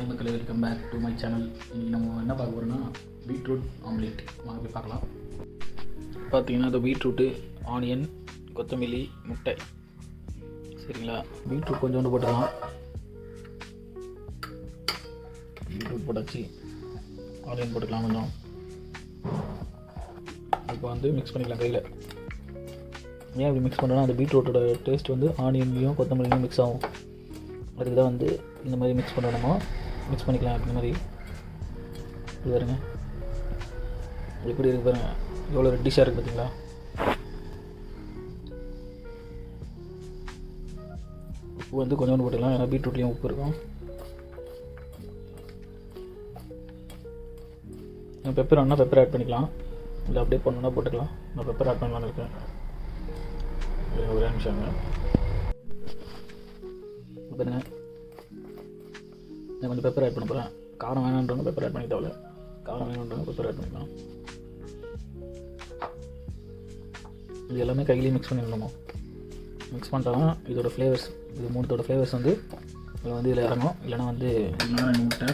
Hi மக்களே welcome back to my channel இன்றைக்கி நம்ம என்ன பார்க்க போகிறோம்னா பீட்ரூட் ஆம்லேட் வாங்க போய் பார்க்கலாம். பார்த்தீங்கன்னா இந்த பீட்ரூட்டு ஆனியன் கொத்தமல்லி முட்டை. சரிங்களா? பீட்ரூட் கொஞ்சோண்டு போட்டுக்கலாம். பீட்ரூட் போட்டாச்சு. ஆனியன் போட்டுக்கலாம் கொஞ்சம். இப்போ வந்து மிக்ஸ் பண்ணிக்கலாம் கையில். ஏன் இப்படி மிக்ஸ் பண்ணுறோன்னா அந்த பீட்ரூட்டோட டேஸ்ட் வந்து ஆனியன்லையும் கொத்தமல்லியும் மிக்ஸ் ஆகும். அதுக்கு தான் வந்து இந்த மாதிரி மிக்ஸ் பண்ணணுமோ? மிக்ஸ் பண்ணிக்கலாம் இந்த மாதிரி. இது பாருங்க. எப்படி இருக்கு பாருங்க. எவ்வளோ ரெட்டிஷாக இருக்குது பார்த்தீங்களா உப்பு வந்து கொஞ்சோண்டு போட்டுக்கலாம். ஏன்னா பீட்ரூட்லேயும் உப்பு இருக்கும். பெப்பர் வேணால் பெப்பர் ஆட் பண்ணிக்கலாம். இல்லை அப்படியே பண்ணணும்னா போட்டுக்கலாம். நான் பெப்பர் ஆட் பண்ணலான்னு இருக்கேன். ஒரே நிமிஷம் இப்ப பாருங்க நான் கொஞ்சம் பெப்பர் ஆட் பண்ண போகிறேன் காரம் வேணான்றவங்க பெப்பர் ஆட் பண்ணி தேவையில்ல. காரம் வேணுன்றவங்க பெப்பர் ஆட் பண்ணிக்கலாம். இது எல்லாமே கையிலேயே மிக்ஸ் பண்ணிடணுமோ? மிக்ஸ் பண்ணிட்டாலும் இதோட ஃப்ளேவர்ஸ் இது மூணுத்தோட ஃப்ளேவர்ஸ் வந்து இதில் வந்து இதில் இறங்கும் இல்லைன்னா வந்து முட்டை.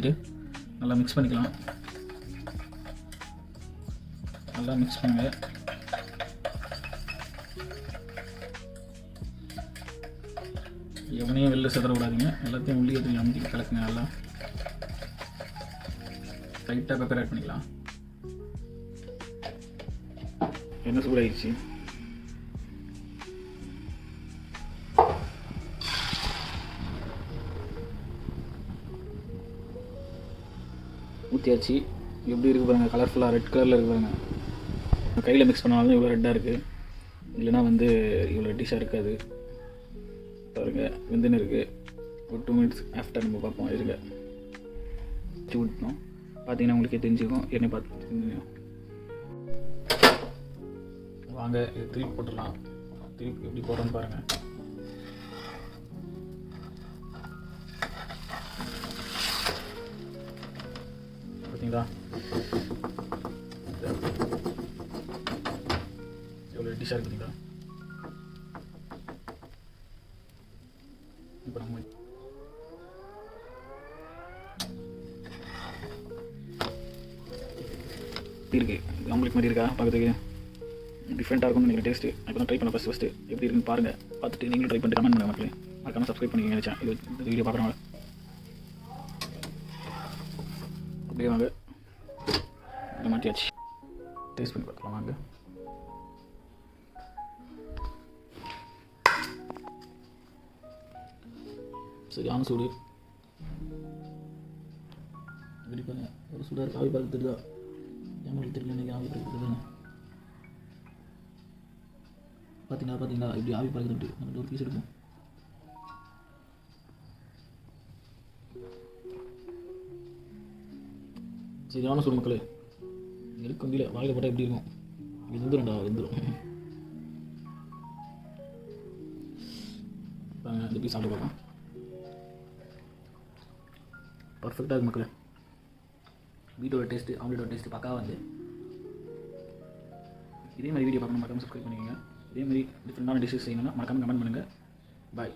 ஊற்றிட்டு நல்லா மிக்ஸ் பண்ணிக்கலாம். நல்லா மிக்ஸ் பண்ணுங்க. எவனையும் வெளில செதற விடாதீங்க. எல்லாத்தையும் உள்ளே எடுத்து அமுத்தி கலக்குங்க நல்லா. லைட்டாக பெப்பர் ஆட் பண்ணிக்கலாம். என்ன சூடாயிடுச்சு ஊற்றியாச்சு எப்படி இருக்கு பாருங்கள் கலர்ஃபுல்லாக ரெட் கலரில் இருக்கு பாருங்கள் கையில் மிக்ஸ் பண்ணாலும் இவ்வளோ ரெட்டாக இருக்குது இல்லைன்னா வந்து இவ்வளோ ரெட்டிஷாக இருக்காது. பாருங்க வெந்துன்னு இருக்குது ஒரு டூ மினிட்ஸ் ஆஃப்டர் நம்ம பார்ப்போம் இருங்க. வச்சு விட்டோம் பார்த்தீங்கன்னா உங்களுக்கே தெரிஞ்சுக்கும். என்ன பார்த்து தெரிஞ்சுக்கணும். வாங்க இது திருப்பி போட்டுடலாம். திருப்பி எப்படி போடுறோன்னு பாருங்கள் பார்த்தீங்களா எவ்வளோ டிஷ்ஷாக இருக்குங்களா இப்போ நம்ம எப்படி இருக்கு ஆம்லேட் மாதிரி இருக்கா பார்க்குறதுக்கு டிஃப்ரெண்ட்டாக இருக்கும்னு நினைக்கிறேன் டேஸ்ட்டு இப்போ தான் ட்ரை பண்ண ஃபஸ்ட் ஃபஸ்ட்டு எப்படி இருக்குன்னு பாருங்கள் பார்த்துட்டு நீங்களும் ட்ரை பண்ணிட்டு கமெண்ட் பண்ணுங்க மக்களே மறக்காமல் சப்ஸ்கிரைப் பண்ணிக்கங்க நினச்சேன் இது இந்த வீடியோ பார்க்குறவங்க அப்படியே வாங்க. இதை மாற்றியாச்சு டேஸ்ட் பண்ணி பார்க்கலாம் வாங்க. சரியான சூடு. இப்படி பாருங்க ஒரு சூடாக இருக்கு. ஆவி பார்க்க தெரியுதா? எங்களுக்கு தெரியல இன்றைக்கி ஆவி பார்க்க தெரியுதுங்க பார்த்தீங்களா பார்த்தீங்களா இப்படி ஆவி பார்க்குது நம்ம ஒரு பீஸ் எடுப்போம். சரியான சூடு மக்களே. இருக்கு வண்டியில் வாயில் போட்டால் எப்படி இருக்கும்? வெந்துரும்டா வெந்துடும் எப்படி பீஸ் சாப்பிட்டு பார்க்கலாம். பர்ஃபெக்டாக இருக்கு மக்களே. வீட்டோட டேஸ்ட்டு ஆம்லேட்டோட டேஸ்ட்டு பக்கா வந்து இதே மாதிரி வீடியோ பார்க்கணும் மறக்காமல் சப்ஸ்கிரைப் பண்ணிக்கோங்க. இதே மாதிரி டிஃப்ரெண்டான டிஷ்ஷஸ் செய்யணும்னா மறக்காமல் கமெண்ட் பண்ணுங்கள் பாய்